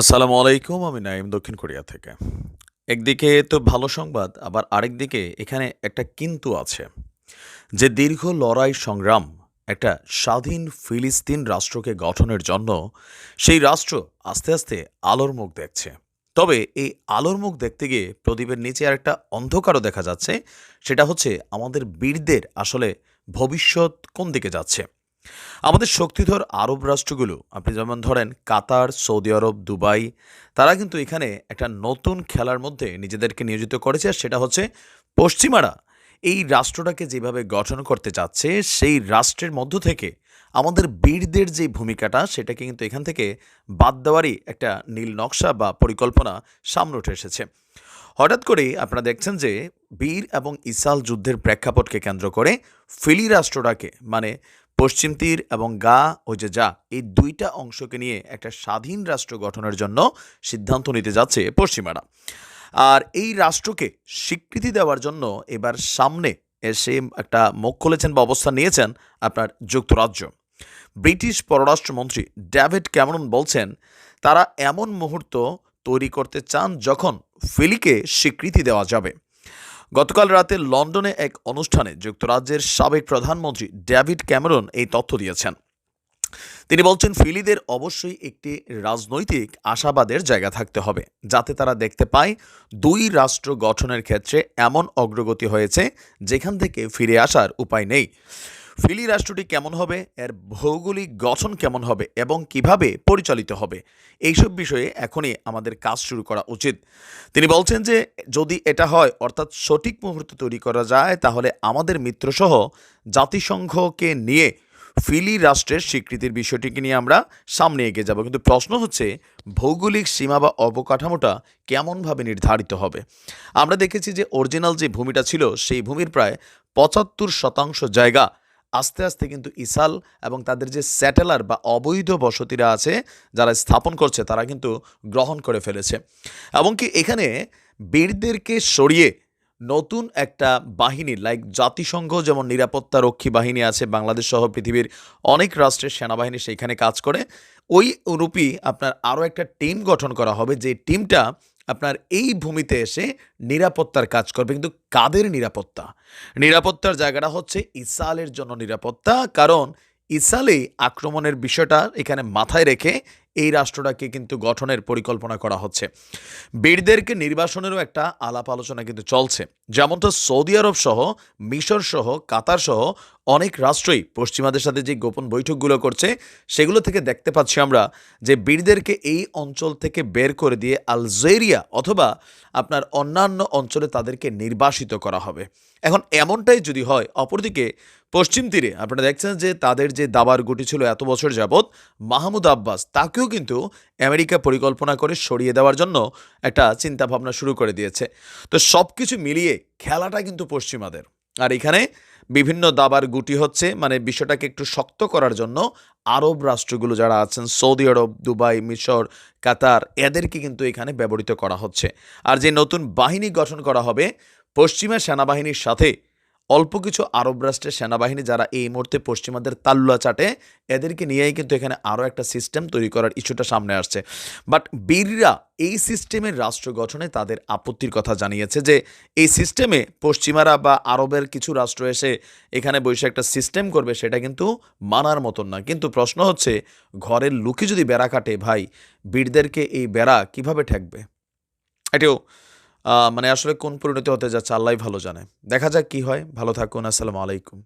আসসালামু আলাইকুম, আমি নাইম দক্ষিণ কোরিয়া থেকে। একদিকে তো ভালো সংবাদ, আবার আরেকদিকে এখানে একটা কিন্তু আছে। যে দীর্ঘ লড়াই সংগ্রাম একটা স্বাধীন ফিলিস্তিন রাষ্ট্রকে গঠনের জন্য সেই রাষ্ট্র আস্তে আস্তে আলোর মুখ দেখছে। তবে এই আলোর মুখ দেখতে গিয়ে প্রদীপের নিচে আর একটা অন্ধকারও দেখা যাচ্ছে, সেটা হচ্ছে আমাদের বীরদের আসলে ভবিষ্যৎ কোন দিকে যাচ্ছে। আমাদের শক্তিধর আরব রাষ্ট্রগুলো, আপনি যেমন ধরেন কাতার, সৌদি আরব, দুবাই, তারা কিন্তু এখানে একটা নতুন খেলার মধ্যে নিজেদেরকে নিয়োজিত করেছে, আর সেটা হচ্ছে পশ্চিমারা। এই রাষ্ট্রটাকে যেভাবে গঠন করতে চাচ্ছে, সেই রাষ্ট্রের মধ্য থেকে আমাদের বীরদের যে ভূমিকাটা, সেটাকে কিন্তু এখান থেকে বাদ দেওয়ারই একটা নীল নকশা বা পরিকল্পনা সামনে উঠে এসেছে। হঠাৎ করেই আপনারা দেখছেন যে বীর এবং ইসাল যুদ্ধের প্রেক্ষাপটকে কেন্দ্র করে ফিলি রাষ্ট্রটাকে মানে পশ্চিম তীর এবং গা ও যে যা, এই দুইটা অংশকে নিয়ে একটা স্বাধীন রাষ্ট্র গঠনের জন্য সিদ্ধান্ত নিতে যাচ্ছে পশ্চিমারা। আর এই রাষ্ট্রকে স্বীকৃতি দেওয়ার জন্য এবার সামনে এসে একটা মুখ খুলেছেন বা অবস্থান নিয়েছেন আপনার যুক্তরাজ্য। ব্রিটিশ পররাষ্ট্রমন্ত্রী ডেভিড ক্যামেরন বলছেন, তারা এমন মুহূর্ত তৈরি করতে চান যখন ফিলিকে স্বীকৃতি দেওয়া যাবে। গতকাল রাতে লন্ডনে এক অনুষ্ঠানে যুক্তরাজ্যের সাবেক প্রধানমন্ত্রী ডেভিড ক্যামেরন এই তথ্য দিয়েছেন। তিনি বলছেন, ফিলিদের অবশ্যই একটি রাজনৈতিক আশাবাদের জায়গা থাকতে হবে, যাতে তারা দেখতে পায় দুই রাষ্ট্র গঠনের ক্ষেত্রে এমন অগ্রগতি হয়েছে যেখান থেকে ফিরে আসার উপায় নেই। ফিলি রাষ্ট্রটি কেমন হবে, এর ভৌগোলিক গঠন কেমন হবে এবং কীভাবে পরিচালিত হবে, এইসব বিষয়ে এখনই আমাদের কাজ শুরু করা উচিত। তিনি বলছেন যে, যদি এটা হয়, অর্থাৎ সঠিক মুহূর্ত তৈরি করা যায়, তাহলে আমাদের মিত্রসহ জাতিসংঘকে নিয়ে ফিলি রাষ্ট্রের স্বীকৃতির বিষয়টিকে নিয়ে আমরা সামনে এগিয়ে যাব। কিন্তু প্রশ্ন হচ্ছে, ভৌগোলিক সীমা বা অবকাঠামোটা কেমনভাবে নির্ধারিত হবে? আমরা দেখেছি যে, অরিজিনাল যে ভূমিটা ছিল, সেই ভূমির প্রায় পঁচাত্তর শতাংশ জায়গা আস্তে আস্তে কিন্তু ইসাল এবং তাদের যে স্যাটেলার বা অবৈধ বসতিরা আছে, যারা স্থাপন করছে, তারা কিন্তু গ্রহণ করে ফেলেছে। এমনকি এখানে বীরদেরকে সরিয়ে নতুন একটা বাহিনী লাইক জাতিসংঘ যেমন নিরাপত্তা রক্ষী বাহিনী আছে, বাংলাদেশ সহ পৃথিবীর অনেক রাষ্ট্রের সেনাবাহিনী সেইখানে কাজ করে, ওই রূপী আপনার আরও একটা টিম গঠন করা হবে। যে টিমটা আপনার এই ভূমিতে এসে নিরাপত্তার কাজ করবে। কিন্তু কাদের নিরাপত্তা? নিরাপত্তার জায়গাটা হচ্ছে ইসালের জন্য নিরাপত্তা। কারণ ইসালেই আক্রমণের বিষয়টা এখানে মাথায় রেখে এই রাষ্ট্রটাকে কিন্তু গঠনের পরিকল্পনা করা হচ্ছে। বীরদেরকে নির্বাসনেরও একটা আলাপ আলোচনা কিন্তু চলছে। যেমনটা সৌদি আরব সহ, মিশর সহ, কাতার সহ অনেক রাষ্ট্রই পশ্চিমাদের সাথে যে গোপন বৈঠকগুলো করছে, সেগুলো থেকে দেখতে পাচ্ছি আমরা যে বীরদেরকে এই অঞ্চল থেকে বের করে দিয়ে আলজেরিয়া অথবা আপনার অন্যান্য অঞ্চলে তাদেরকে নির্বাসিত করা হবে। এখন এমনটাই যদি হয়, অপরদিকে পশ্চিম তীরে আপনারা দেখছেন যে তাদের যে দাবার গুটি ছিল এত বছর যাবৎ, মাহমুদ আব্বাস, তাকেও কিন্তু আমেরিকা পরিকল্পনা করে সরিয়ে দেওয়ার জন্য একটা চিন্তা ভাবনা শুরু করে দিয়েছে। তো সব কিছু মিলিয়ে খেলাটা কিন্তু পশ্চিমাদের। আর এখানে বিভিন্ন দাবার গুটি হচ্ছে মানে বিষয়টাকে একটু শক্ত করার জন্য আরব রাষ্ট্রগুলো যারা আছেন, সৌদি আরব, দুবাই, মিশর, কাতার, এদেরকে কিন্তু এখানে ব্যবহৃত করা হচ্ছে। আর যে নতুন বাহিনী গঠন করা হবে, পশ্চিমা সেনাবাহিনীর সাথে অল্প কিছু আরব রাষ্ট্রের সেনাবাহিনী যারা এই মুহূর্তে পশ্চিমাদের তাল্লুয়া চাটে, এদেরকে নিয়েই কিন্তু এখানে আরও একটা সিস্টেম তৈরি করার ইস্যুটা সামনে আসছে। বাট বীররা এই সিস্টেমের রাষ্ট্র গঠনে তাদের আপত্তির কথা জানিয়েছে যে, এই সিস্টেমে পশ্চিমারা বা আরবের কিছু রাষ্ট্র এসে এখানে বসে একটা সিস্টেম করবে সেটা কিন্তু মানার মতন না। কিন্তু প্রশ্ন হচ্ছে, ঘরের লুকি যদি বেড়া কাটে, ভাই, বীরদেরকে এই বেড়া কীভাবে ঠেকবে? এটাও মানে আসলে কোন পরিণতি হতে যাচ্ছে আল্লাহ ভালো জানে। দেখা যাক কি হয়। ভালো থাকুন, আসসালামু আলাইকুম।